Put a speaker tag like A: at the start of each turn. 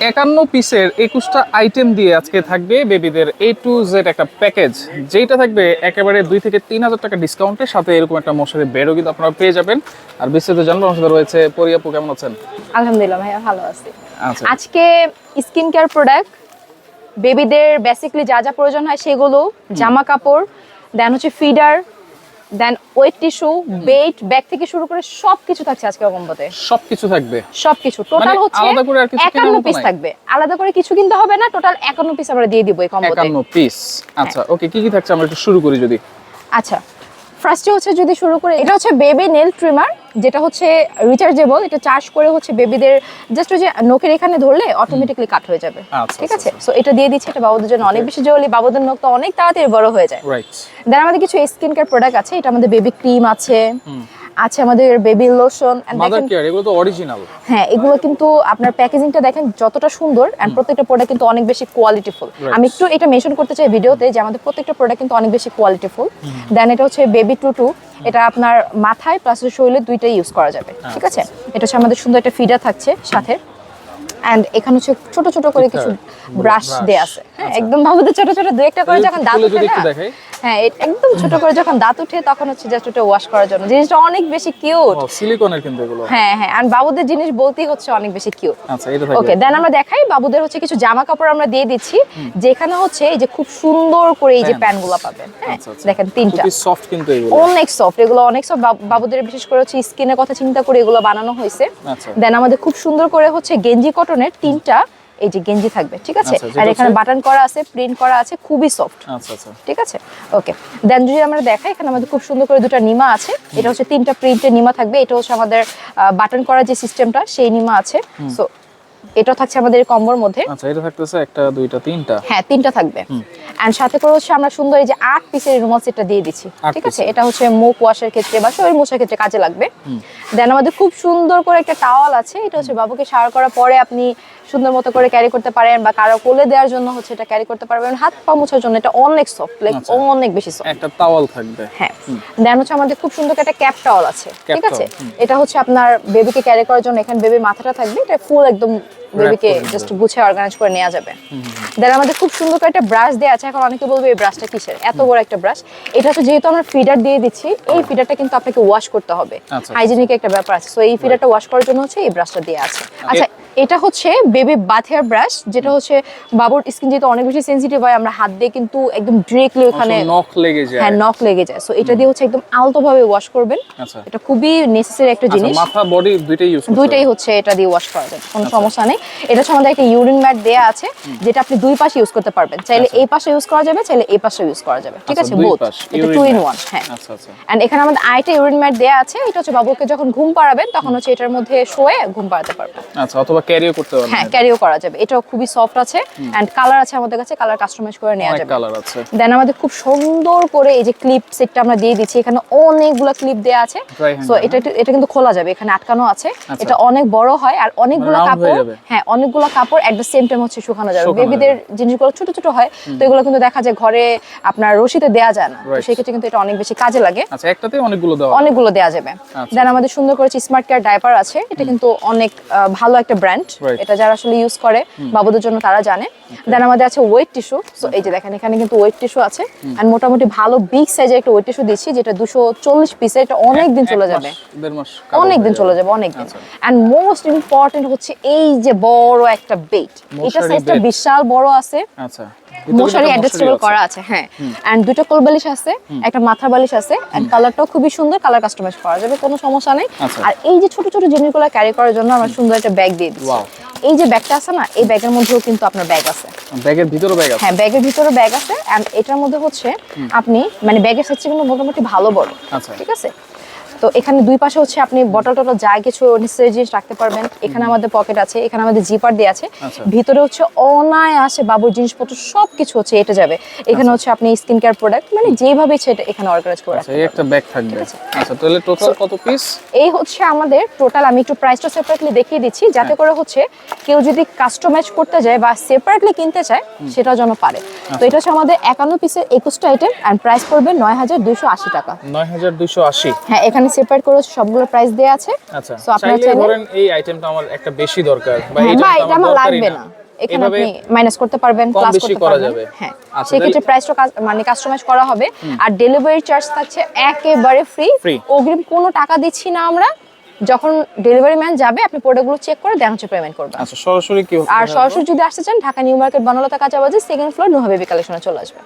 A: একান্ন পিসের একুশটা আইটেম দিয়ে আজকে থাকবে বেবিদের এ টু জেড একটা প্যাকেজ যেটা থাকবে একেবারে দুই থেকে তিন হাজার টাকা ডিসকাউন্টের সাথে এরকম একটা মশারি বেডও কিন্তু আপনারা পেয়ে যাবেন। আর বিস্তারিত জানব আমার সাথে রয়েছে পরিয়াপু কেমন আছেন?
B: আলহামদুলিল্লাহ ভাইয়া ভালো আছি।
A: আচ্ছা।
B: আজকে স্কিন কেয়ার প্রোডাক্ট বেবিদের বেসিকলি যা যা প্রয়োজন হয় সেগুলো জামা কাপড় দেন হচ্ছে feeder then wet tissue bed bag থেকে শুরু করে সব কিছু থাকছে আজকে কম্বোতে
A: সবকিছু থাকবে।
B: সবকিছু। টোটাল
A: মানে
B: হচ্ছে
A: আলাদা করে আর কিছু
B: পিস থাকবে। আলাদা করে কিছু কিনতে হবে না টোটাল একান্ন পিস আমরা দিয়ে দিব এই কম্বোতে
A: একান্ন পিস আচ্ছা ওকে কি কি থাকছে আমরা একটু শুরু করি যদি।
B: আচ্ছা ফার্স্টে হচ্ছে যদি শুরু করে এটা হচ্ছে বেবি নেল ট্রিমার যেটা হচ্ছে রিচার্জেবল এটা চার্জ করে হচ্ছে বেবিদের জাস্ট ওই যে নখের এখানে ধরলে অটোমেটিকলি কাট হয়ে যাবে।
A: আচ্ছা,
B: ঠিক
A: আচ্ছা,
B: আছে সো এটা দিয়ে দিচ্ছে এটা বাবুদের জন্য। অনেক বেশি জরুরি বাবুদের নখ তো অনেক তাড়াতাড়ি বড় হয়ে যায়।
A: রাইট
B: দেন আমাদের কিছু স্কিন কেয়ার প্রোডাক্ট আছে এটা আমাদের বেবি ক্রিম আছে। আছে আমাদের বেবি লোশন
A: মাদার কেয়ার এগুলো তো অরিজিনাল
B: হ্যাঁ এগুলো কিন্তু আপনার প্যাকেজিংটা দেখেন যতটা সুন্দর এন্ড প্রত্যেকটা প্রোডাক্ট কিন্তু অনেক বেশি কোয়ালিটিফুল. আমি একটু এটা মেনশন করতে চাই ভিডিওতে যে আমাদের প্রত্যেকটা প্রোডাক্ট কিন্তু অনেক বেশি কোয়ালিটিফুল দেন এটা হচ্ছে বেবি টু টু এটা আপনার মাথায় প্লাস শরীরে দুইটাই ইউজ করা যাবে। ঠিক আছে? এটা হচ্ছে আমাদের সুন্দর একটা ফিডার থাকছে সাথে। এন্ড এখানে হচ্ছে ছোট ছোট করে কিছু ব্রাশ। দেয়া আছে। হ্যাঁ একদম ভাবতে ছোট ছোট দুই একটা করে যখন দাঁত উঠে না হ্যাঁ একদম ছোট করে যখন দাঁত উঠে তখন হচ্ছে জাস্ট ওটা ওয়াশ করার জন্য। জিনিসটা অনেক বেশি কিউট
A: সিলিকনের কিন্তু এগুলো।
B: হ্যাঁ হ্যাঁ আর বাবুদের জিনিস বলতেই হচ্ছে অনেক বেশি কিউট
A: আচ্ছা এটা
B: ওকে দেন আমরা দেখাই বাবুদের হচ্ছে কিছু জামা কাপড় আমরা দিয়ে দিচ্ছি যেখানে হচ্ছে এই যে খুব সুন্দর করে এই যে। প্যান্টগুলো পাবেন। হ্যাঁ
A: আচ্ছা, আচ্ছা।
B: দেখেন তিনটা।
A: সফট কিন্তু এগুলো।
B: অনেক সফট এগুলো অনেক সফট বাবুদের বিশেষ করে হচ্ছে স্কিনের কথা চিন্তা করে এগুলো বানানো হয়েছে।
A: আচ্ছা।
B: দেন আমাদের খুব সুন্দর করে হচ্ছে গেঞ্জি কটনের তিনটা এই যে গেঞ্জি থাকবে ঠিক আছে?
A: আচ্ছা,
B: আর এখানে বাটন করা আছে প্রিন্ট করা আছে খুবই সফট
A: আচ্ছা আচ্ছা।
B: ঠিক আছে? ওকে দেন যদি আমরা দেখাই এখানে আমাদের খুব সুন্দর করে দুটো নিমা আছে। এটা হচ্ছে তিনটা প্রিন্টের নিমা থাকবে। এটা হচ্ছে আমাদের বাটন করার যে সিস্টেমটা সেই নিমা আছে। সো এটা থাকছে আমাদের কম্বোর মধ্যে।
A: আচ্ছা এটা থাকতেছে একটা দুইটা তিনটা?
B: হ্যাঁ তিনটা থাকবে। এন্ড সাথে করে হচ্ছে আমরা সুন্দর এই যে আট পিসের রুমাল সেটটা দিয়ে দিচ্ছি। ঠিক আছে? এটা হচ্ছে মুখ ওয়াশের ক্ষেত্রে বা শরীর মোছার ক্ষেত্রে কাজে লাগবে। দেন আমাদের খুব সুন্দর করে একটা টাওয়াল আছে এটা হচ্ছে বাবুকে শাওয়ার করার পরে আপনি সুন্দর মতো করে ক্যারি করতে পারেন বা কারও কোলে দেওয়ার জন্য হচ্ছে এটা ক্যারি করতে পারবেন। হাত পা মোছার জন্য এটা অনেক সফট লাইক
A: আচ্ছা।
B: অনেক বেশি সফট
A: একটা টাওয়াল থাকবে।
B: হ্যাঁ। দেন হচ্ছে আমাদের খুব সুন্দর একটা ক্যাপ টাওয়াল আছে ঠিক আছে? এটা হচ্ছে আপনার বেবিকে ক্যারি করার জন্য এখানে বেবি মাথাটা থাকবে এটা ফুল একদম বেবিকে জাস্ট গুছে অর্গানাইজ করে নেওয়া যাবে। দেন আমাদের খুব সুন্দর করে একটা ব্রাশ দেওয়া আছে এখন অনেকে বলবে এই ব্রাশটা কিসের? এত বড় একটা ব্রাশ এটা তো যেহেতু আমরা ফিডার দিয়ে দিচ্ছি এই ফিডারটা কিন্তু আপনাকে ওয়াশ করতে হবে।
A: হাইজেনিক
B: হাইজিনিক একটা ব্যাপার আছে। সো এই ফিডারটা ওয়াশ করার জন্য হচ্ছে এই ব্রাশটা দেওয়া আছে। আচ্ছা এটা হচ্ছে বেবি বাথেয়ার ব্রাশ যেটা হচ্ছে বাবুর স্কিন যেহেতু অনেক বেশি সেন্সিটিভ হয় আমরা হাত দিয়ে কিন্তু একদম ডিরেক্টলি ওখানে
A: নখ লেগে যায়।
B: হ্যাঁ নখ লেগে যায়। সো এটা দিয়ে হচ্ছে একদম আলতো ভাবে ওয়াশ করবেন।
A: আচ্ছা।
B: এটা খুবই নেসেসারি একটা
A: আচ্ছা
B: জিনিস।
A: মাথা বডি দুইটাই ইউজ
B: দুইটাই হচ্ছে এটা দিয়ে ওয়াশ করা যাবে কোনো
A: আচ্ছা।
B: সমস্যা নেই। এটা আমাদের একটা ইউরিন ম্যাট দেয়া আছে যেটা আপনি দুই পাশে ইউজ করতে পারবেন। চাইলে। এই পাশে ইউজ করা যাবে চাইলে এই পাশে ইউজ করা যাবে। ঠিক আছে? বোথ এটা টু ইন ওয়ান হ্যাঁ।
A: আচ্ছা আচ্ছা।
B: এন্ড এখানে আমাদের আরেকটা ইউরিন ম্যাট দেয়া আছে এটা হচ্ছে বাবুকে যখন ঘুম পাড়াবেন তখন হচ্ছে এটার মধ্যে শোয়ে ঘুম পাড়াতে পারবেন।
A: আচ্ছা অথবা ক্যারিও করতে পারবেন।
B: হ্যাঁ ক্যারিও করা যাবে। এটাও খুবই সফট আছে এন্ড কালার আছে আমাদের কাছে কালার কাস্টমাইজ করে নেওয়া যাবে।
A: কালার আছে।
B: দেন আমাদের খুব সুন্দর করে এই যে ক্লিপ সেটটা আমরা দিয়ে দিচ্ছি এখানে অনেকগুলো ক্লিপ দেওয়া আছে। সো এটা এটা কিন্তু খোলা যাবে এখানে আটকানো আছে।
A: আচ্ছা।
B: এটা অনেক বড় হয় আর অনেকগুলো কাপড়। হ্যাঁ অনেকগুলো কাপড় এট দ্য সেম টাইম হচ্ছে শুকানো যাবে। বেবিদের জিনিসগুলো ছোট ছোট হয় তো এগুলো কিন্তু দেখা যায় ঘরে আপনার রশিতে দেওয়া যায় না. সেই ক্ষেত্রে কিন্তু এটা অনেক বেশি কাজে লাগে।
A: আচ্ছা একটাতে অনেকগুলো দেওয়া
B: অনেকগুলো দেওয়া যাবে।
A: আচ্ছা।
B: দেন আমাদের সুন্দর করে স্মার্ট কেয়ার ডাইপার আছে এটা কিন্তু অনেক ভালো একটা ব্র্যান্ড
A: Right.
B: এটা যারা আসলে ইউজ করে বাবুদের জন্য তারা জানে। দেন আমাদের আছে ওয়েট টিস্যু সো এই যে দেখেন এখানে কিন্তু ওয়েট টিস্যু আছে। আর মোটামুটি ভালো বিগ সাইজের একটা ওয়েট টিস্যু দিচ্ছি যেটা দুশো চল্লিশ পিসে এটা অনেক দিন চলে যাবে। অনেক দিন চলে যাবে। অনেক দিন। এন্ড মোস্ট ইম্পর্টেন্ট হচ্ছে এই যে বড় একটা বেট এটা সাইজটা বিশাল বড় আছে।
A: আচ্ছা।
B: মশারি অ্যাডজাস্টেবল করা আছে। হ্যাঁ। এন্ড দুটো কোল বালিশ আছে একটা মাথার বালিশ আছে এন্ড কালারটাও খুবই সুন্দর কালার কাস্টমাইজ করা যাবে কোনো সমস্যা নেই।
A: আচ্ছা।
B: আর এই যে ছোট ছোট জিনিসগুলো ক্যারি করার জন্য আমরা সুন্দর একটা ব্যাগ দিয়ে দিচ্ছি. এই যে ব্যাগটা আছে না এই ব্যাগের মধ্যেও কিন্তু আপনার ব্যাগ আছে।
A: ব্যাগের ভিতরে ব্যাগ আছে?
B: হ্যাঁ ব্যাগের ভিতরে ব্যাগ আছে এন্ড এটার মধ্যে হচ্ছে আপনি মানে ব্যাগের সাইজটা কিন্তু মোটামুটি ভালো বড়
A: আচ্ছা।
B: ঠিক আছে? তো এখানে দুই পাশে হচ্ছে আপনি বটল টটল যা কিছু নিশ্চয়ই জিনিস রাখতে পারবেন। এখানে আমাদের পকেট আছে এখানে আমাদের জিপার দিয়ে আছে।
A: আচ্ছা।
B: ভিতরে হচ্ছে অনায়াসে বাবুর জিনিসপত্র সব কিছু হচ্ছে এটা যাবে। এখানে হচ্ছে আপনি স্কিন কেয়ার প্রোডাক্ট মানে যেভাবে এটা এখানে অর্গানাইজ করে
A: আচ্ছা
B: রাখতে
A: একটা ব্যাগ থাকবে। আচ্ছা তাহলে টোটাল কত পিস
B: এই হচ্ছে আমাদের টোটাল আমি একটু প্রাইসটা সেপারেটলি দেখিয়ে দিচ্ছি যাতে
A: হ্যাঁ।
B: করে হচ্ছে কেউ যদি কাস্টমাইজ করতে যায় বা সেপারেটলি কিনতে চায় সেটা যেন পারে। তো এটা হচ্ছে আমাদের একান্ন পিসের একুশটা আইটেম অ্যান্ড প্রাইস পড়বে নয় হাজার দুইশো আশি টাকা।
A: নয় হাজার দুইশো আশি।
B: হ্যাঁ এখানে সেপারেট করে সবগুলো প্রাইস দেওয়া আছে।
A: আচ্ছা
B: So, আপনারা
A: চাইলে ধরেন এই আইটেমটা আমার একটা বেশি দরকার বা
B: হ্যাঁ এটা
A: আমার
B: লাগবে
A: না।
B: এখানে আপনি মাইনাস করতে পারবেন প্লাস করতে পারবেন। হ্যাঁ
A: আচ্ছা,
B: সেক্ষেত্রে
A: তাহলে-
B: প্রাইসটা মানে কাস্টমাইজ করা হবে। আর ডেলিভারি চার্জ থাকছে একেবারে ফ্রি। অগ্রিম কোনো টাকা দিচ্ছি না আমরা। যখন ডেলিভারি ম্যান যাবে আপনি প্রোডাক্টগুলো চেক করে দেন হচ্ছে পেমেন্ট করবেন।
A: আচ্ছা সরাসরি কি
B: আর সরাসরি যদি আসতে চান ঢাকা নিউ মার্কেট বনলতা কাঁচা বাজার সেকেন্ড ফ্লোর নুহা বেবি কালেকশনে চলে আসবে